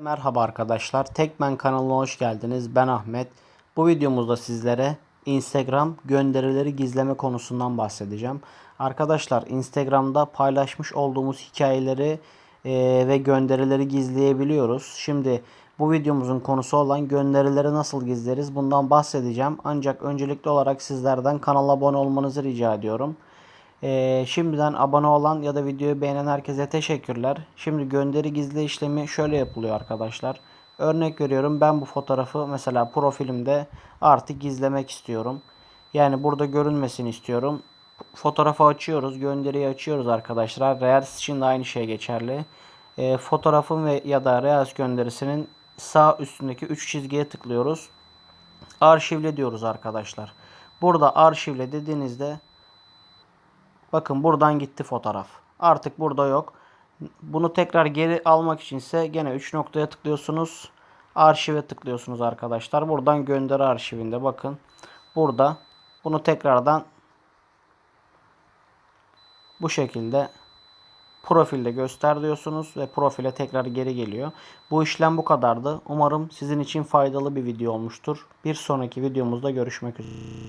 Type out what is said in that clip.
Merhaba arkadaşlar. Tekmen kanalına hoş geldiniz. Ben Ahmet. Bu videomuzda sizlere Instagram gönderileri gizleme konusundan bahsedeceğim. Arkadaşlar Instagram'da paylaşmış olduğumuz hikayeleri eee, ve gönderileri gizleyebiliyoruz. Şimdi bu videomuzun konusu olan gönderileri nasıl gizleriz bundan bahsedeceğim. Ancak öncelikli olarak sizlerden kanala abone olmanızı rica ediyorum. Ee, şimdiden abone olan ya da videoyu beğenen herkese teşekkürler. Şimdi gönderi gizle işlemi şöyle yapılıyor arkadaşlar. Örnek veriyorum ben bu fotoğrafı mesela profilimde artık gizlemek istiyorum. Yani burada görünmesini istiyorum. Fotoğrafı açıyoruz, gönderiyi açıyoruz arkadaşlar. Reels için de aynı şey geçerli. Ee, fotoğrafın ve ya da Reels gönderisinin sağ üstündeki 3 çizgiye tıklıyoruz. Arşivle diyoruz arkadaşlar. Burada arşivle dediğinizde Bakın buradan gitti fotoğraf. Artık burada yok. Bunu tekrar geri almak içinse gene 3 noktaya tıklıyorsunuz. Arşive tıklıyorsunuz arkadaşlar. Buradan gönderi arşivinde bakın. Burada bunu tekrardan bu şekilde profilde göster diyorsunuz ve profile tekrar geri geliyor. Bu işlem bu kadardı. Umarım sizin için faydalı bir video olmuştur. Bir sonraki videomuzda görüşmek üzere.